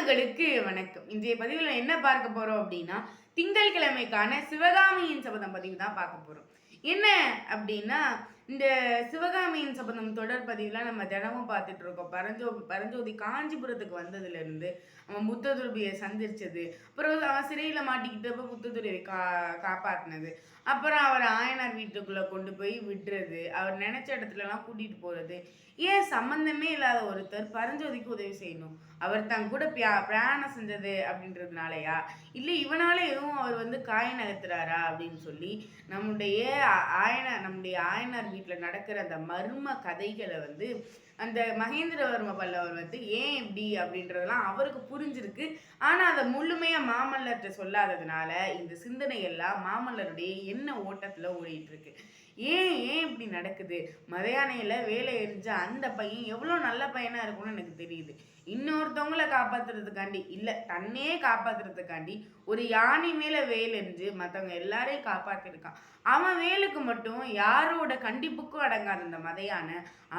மகளுக்கு வணக்கம். இன்றைய பதிவில் என்ன பார்க்க போறோம் அப்படின்னா திங்கட்கிழமைக்கான சிவகாமியின் சபதம் பதிவு தான் பார்க்க போறோம். என்ன அப்படின்னா இந்த சிவகாமியின் சபதம் தொடர் பதிவில் நம்ம தினமும் பார்த்துட்டு இருக்கோம் பரஞ்சோ பரஞ்சோதி காஞ்சிபுரத்துக்கு வந்ததுலேருந்து அவன் புத்ததுருபியை சந்திச்சது அப்புறம் அவன் சிறையில் மாட்டிக்கிட்டப்ப புத்ததுருவியை கா காப்பாற்றினது அப்புறம் அவர் ஆயனார் வீட்டுக்குள்ளே கொண்டு போய் விட்டுறது அவர் நினச்ச இடத்துலலாம் கூட்டிகிட்டு போகிறது ஏன் சம்மந்தமே இல்லாத ஒருத்தர் பரஞ்சோதிக்கு உதவி செய்யணும்? அவர் தன் கூட பியா பிரயாணம் செஞ்சது அப்படின்றதுனாலயா? இல்லை இவனால எதுவும் அவர் வந்து காய நகர்த்துறாரா அப்படின்னு சொல்லி நம்முடைய ஆயனர் நம்முடைய ஆயனார் வீட்டில் நடக்கிற அந்த மர்ம கதைகளை வந்து அந்த மகேந்திரவர்ம பல்லவர் வந்து ஏன் இப்படி அப்படின்றதெல்லாம் அவருக்கு புரிஞ்சிருக்கு. ஆனால் அதை முழுமையாக மாமல்லர்கிட்ட சொல்லாததுனால இந்த சிந்தனை எல்லாம் மாமல்லருடைய என்ன ஓட்டத்தில் ஓடிட்டு இருக்கு ஏன் ஏன் இப்படி நடக்குது? மதையானையில் வேலை எரிஞ்ச அந்த பையன் எவ்வளோ நல்ல பையனாக இருக்கும்னு எனக்கு தெரியுது. இன்னொருத்தவங்கள காப்பாத்துறதுக்காண்டி இல்லை தன்னே காப்பாத்துறதுக்காண்டி ஒரு யானை மேலே வேல் எரிஞ்சு மற்றவங்க எல்லாரையும் காப்பாத்திருக்கான். அவன் வேலுக்கு மட்டும் யாரோட கண்டிப்புக்கும் அடங்காத அந்த மதையான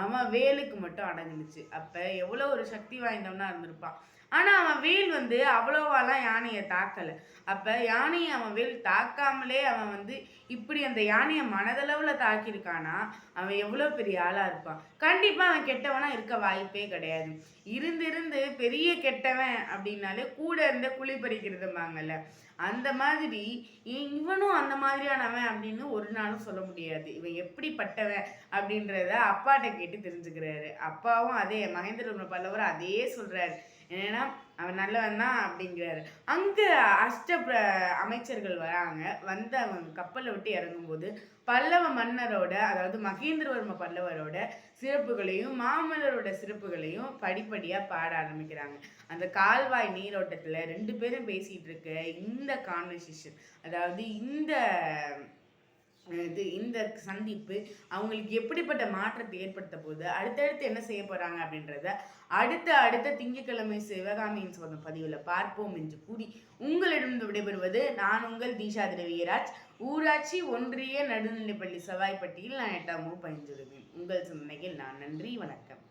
அவன் வேலுக்கு மட்டும் மட்டும் அடங்குனுச்சு அப்போ எவ்வளோ ஒரு சக்தி வாய்ந்தவனா இருந்திருப்பான். ஆனால் அவன் வேல் வந்து அவ்வளோவாலாம் யானையை தாக்கலை. அப்போ யானையை அவன் வேல் தாக்காமலே அவன் வந்து இப்படி அந்த யானையை மனதளவில் தாக்கியிருக்கானா? அவன் எவ்வளோ பெரிய ஆளாக இருப்பான். கண்டிப்பாக அவன் கெட்டவனா இருக்க வாய்ப்பே கிடையாது. இருந்திருந்து பெரிய கெட்டவன் அப்படின்னாலே கூட இருந்த குழி பறிக்கிறதும்பாங்கல்ல அந்த மாதிரி இவனும் அந்த மாதிரியானவன் அப்படின்னு ஒரு நாளும் சொல்ல முடியாது. இவன் எப்படிப்பட்டவன் அப்படின்றத அப்பாட்ட கேட்டு தெரிஞ்சுக்கிறாரு. அப்பாவும் அதே மகேந்திர பல்லவர் அதே சொல்றாரு. என்னன்னா அவன் நல்லவன் தான் அப்படிங்கிறாரு. அங்கே அஷ்ட அமைச்சர்கள் வராங்க. வந்து அவன் கப்பலை விட்டு இறங்கும்போது பல்லவ மன்னரோட அதாவது மகேந்திரவர்ம பல்லவரோட சிறப்புகளையும் மாமல்லரோட சிறப்புகளையும் படிப்படியாக பாட ஆரம்பிக்கிறாங்க. அந்த கால்வாய் நீரோட்டத்தில் ரெண்டு பேரும் பேசிகிட்டு இருக்க இந்த கான்வர்சேஷன் அதாவது இந்த இது இந்த சந்திப்பு அவங்களுக்கு எப்படிப்பட்ட மாற்றத்தை ஏற்படுத்த போகுது? அடுத்தடுத்து என்ன செய்ய போகிறாங்க அப்படின்றத அடுத்த அடுத்த திங்கட்கிழமை சிவகாமியின் சொன்ன பதிவில் பார்ப்போம் என்று கூறி உங்களிடம் விடைபெறுவது நான் உங்கள் தீஷா திரவியராஜ். ஊராட்சி ஒன்றிய நடுநிலைப்பள்ளி செவ்வாய்ப்பட்டியில் நான் எட்டாம் வகுப்பு உங்கள் சிந்தனையில் நான் நன்றி வணக்கம்.